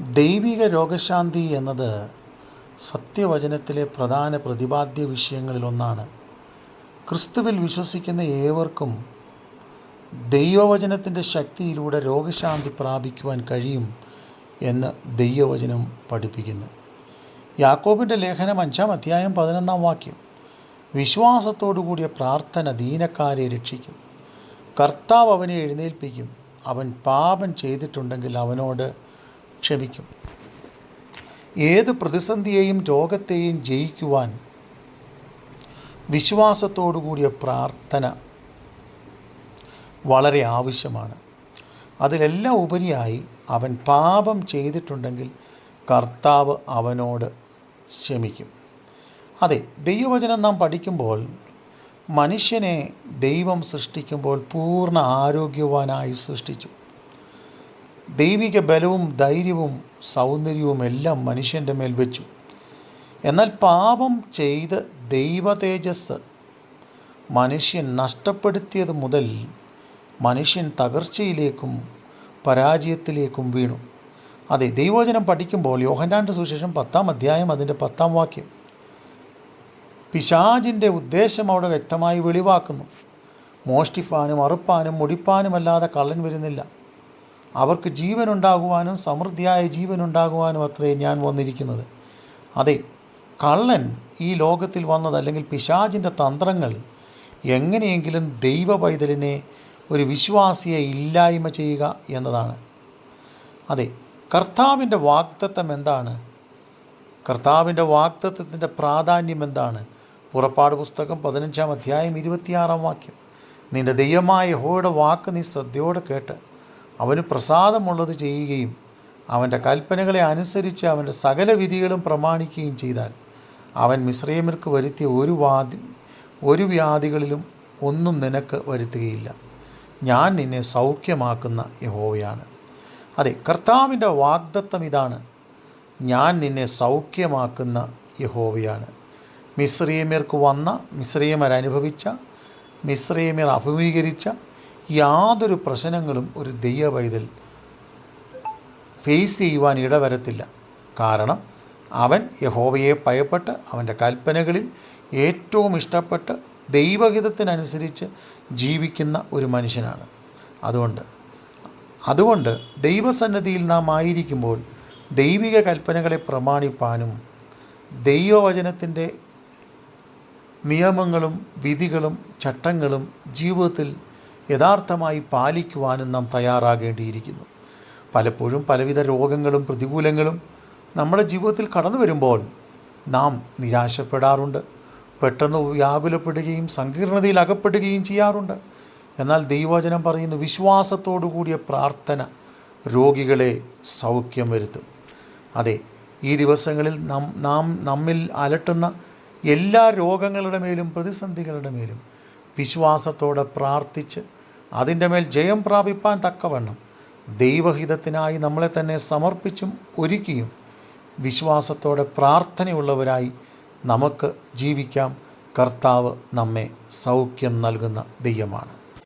ദൈവിക രോഗശാന്തി എന്നത് സത്യവചനത്തിലെ പ്രധാന പ്രതിപാദ്യ വിഷയങ്ങളിലൊന്നാണ് ക്രിസ്തുവിൽ വിശ്വസിക്കുന്ന ഏവർക്കും ദൈവവചനത്തിന്റെ ശക്തിയിലൂടെ രോഗശാന്തി പ്രാപിക്കുവാൻ കഴിയും എന്ന് ദൈവവചനം പഠിപ്പിക്കുന്നു. യാക്കോബിന്റെ ലേഖനം അഞ്ചാം അധ്യായം പതിനൊന്നാം വാക്യം. വിശ്വാസത്തോടു കൂടിയ പ്രാർത്ഥന ദീനക്കാരെ രക്ഷിക്കും. കർത്താവ് അവനെ എഴുന്നേൽപ്പിക്കും. അവൻ പാപം ചെയ്തിട്ടുണ്ടെങ്കിൽ അവനോട് ക്ഷമിക്കും. ഏത് പ്രതിസന്ധിയെയും രോഗത്തെയും ജയിക്കുവാൻ വിശ്വാസത്തോടു കൂടിയ പ്രാർത്ഥന വളരെ ആവശ്യമാണ്. അതിലെല്ലാം ഉപരിയായി അവൻ പാപം ചെയ്തിട്ടുണ്ടെങ്കിൽ കർത്താവ് അവനോട് ക്ഷമിക്കും. അതെ ദൈവവചനം നാം പഠിക്കുമ്പോൾ മനുഷ്യനെ ദൈവം സൃഷ്ടിക്കുമ്പോൾ പൂർണ ആരോഗ്യവാനായി സൃഷ്ടിച്ചു. ദൈവിക ബലവും ധൈര്യവും സൗന്ദര്യവും എല്ലാം മനുഷ്യന്റെ മേൽ വെച്ചു. എന്നാൽ പാപം ചെയ്ത് ദൈവ തേജസ് മനുഷ്യൻ നഷ്ടപ്പെടുത്തിയത് മുതൽ മനുഷ്യൻ തകർച്ചയിലേക്കും പരാജയത്തിലേക്കും വീണു. അതെ ദൈവവചനം പഠിക്കുമ്പോൾ യോഹന്നാന്റെ സുശേഷം പത്താം അധ്യായം അതിന്റെ പത്താം വാക്യം. പിശാജിന്റെ ഉദ്ദേശം അവിടെ വ്യക്തമായി വെളിവാക്കുന്നു. മോഷ്ടിപ്പാനും അറുപ്പാനും മുടിപ്പാനുമല്ലാതെ കള്ളൻ വരുന്നില്ല. അവർക്ക് ജീവനുണ്ടാകുവാനും സമൃദ്ധിയായ ജീവനുണ്ടാകുവാനും അത്രേ ഞാൻ വന്നിരിക്കുന്നത്. അതെ കള്ളൻ ഈ ലോകത്തിൽ വന്നത് അല്ലെങ്കിൽ പിശാചിന്റെ തന്ത്രങ്ങൾ എങ്ങനെയെങ്കിലും ദൈവ പൈതലിനെ ഒരു വിശ്വാസിയെ ഇല്ലായ്മ ചെയ്യുക എന്നതാണ്. അതെ കർത്താവിന്റെ വാക്തത്വം എന്താണ്? കർത്താവിന്റെ വാക്തത്വത്തിന്റെ പ്രാധാന്യം എന്താണ്? പുറപ്പാട് പുസ്തകം പതിനഞ്ചാം അധ്യായം ഇരുപത്തിയാറാം വാക്യം. നിന്റെ ദൈവമായ ഹോയുടെ വാക്ക് നീ ശ്രദ്ധയോടെ കേട്ട്. അവന് പ്രസാദമുള്ളത് ചെയ്യുകയും അവന്റെ കൽപ്പനകളെ അനുസരിച്ച് അവന്റെ സകല വിധികളും പ്രമാണിക്കുകയും ചെയ്താൽ അവൻ മിശ്രൈമർക്ക് വരുത്തിയ ഒരു വാദി ഒരു വ്യാധികളിലും ഒന്നും നിനക്ക് വരുത്തുകയില്ല. ഞാൻ നിന്നെ സൗഖ്യമാക്കുന്ന യഹോവയാണ്. അതെ കർത്താവിന്റെ വാഗ്ദത്തം ഇതാണ്. ഞാൻ നിന്നെ സൗഖ്യമാക്കുന്ന യഹോവയാണ്. മിശ്രീമ്യർക്ക് വന്ന മിശ്രീമർ അനുഭവിച്ച മിശ്രീമ്യർ അഭിമുഖീകരിച്ച യാതൊരു പ്രശ്നങ്ങളും ഒരു ദൈവ ഫേസ് ചെയ്യുവാൻ ഇടവരത്തില്ല. കാരണം അവൻ യഹോവയെ ഭയപ്പെട്ട് അവന്റെ കൽപ്പനകളിൽ ഏറ്റവും ഇഷ്ടപ്പെട്ട് ദൈവഹിതത്തിനനുസരിച്ച് ജീവിക്കുന്ന ഒരു മനുഷ്യനാണ്. അതുകൊണ്ട് അതുകൊണ്ട് ദൈവസന്നദ്ധിയിൽ നാം ആയിരിക്കുമ്പോൾ ദൈവിക കൽപ്പനകളെ പ്രമാണിപ്പാനും ദൈവവചനത്തിന്റെ നിയമങ്ങളും വിധികളും ചട്ടങ്ങളും ജീവിതത്തിൽ യഥാർത്ഥമായി പാലിക്കുവാനും നാം തയ്യാറാകേണ്ടിയിരിക്കുന്നു. പലപ്പോഴും പലവിധ രോഗങ്ങളും പ്രതികൂലങ്ങളും നമ്മുടെ ജീവിതത്തിൽ കടന്നു വരുമ്പോൾ നാം നിരാശപ്പെടാറുണ്ട്. പെട്ടെന്ന് വ്യാകുലപ്പെടുകയും സങ്കീർണതയിൽ അകപ്പെടുകയും ചെയ്യാറുണ്ട്. എന്നാൽ ദൈവവചനം പറയുന്നു വിശ്വാസത്തോടു കൂടിയ പ്രാർത്ഥന രോഗികളെ സൗഖ്യം വരുത്തും. അതെ ഈ ദിവസങ്ങളിൽ നാം നാം നമ്മിൽ അലട്ടുന്ന എല്ലാ രോഗങ്ങളുടെ മേലും പ്രതിസന്ധികളുടെ മേലും വിശ്വാസത്തോടെ പ്രാർത്ഥിച്ച് അതിന്റെ മേൽ ജയം പ്രാപിപ്പാൻ തക്കവണ്ണം ദൈവഹിതത്തിനായി നമ്മളെ തന്നെ സമർപ്പിച്ചും ഒരുക്കിയും വിശ്വാസത്തോടെ പ്രാർത്ഥനയുള്ളവരായി നമുക്ക് ജീവിക്കാം. കർത്താവ് നമ്മെ സൗഖ്യം നൽകുന്ന ദൈവമാണ്.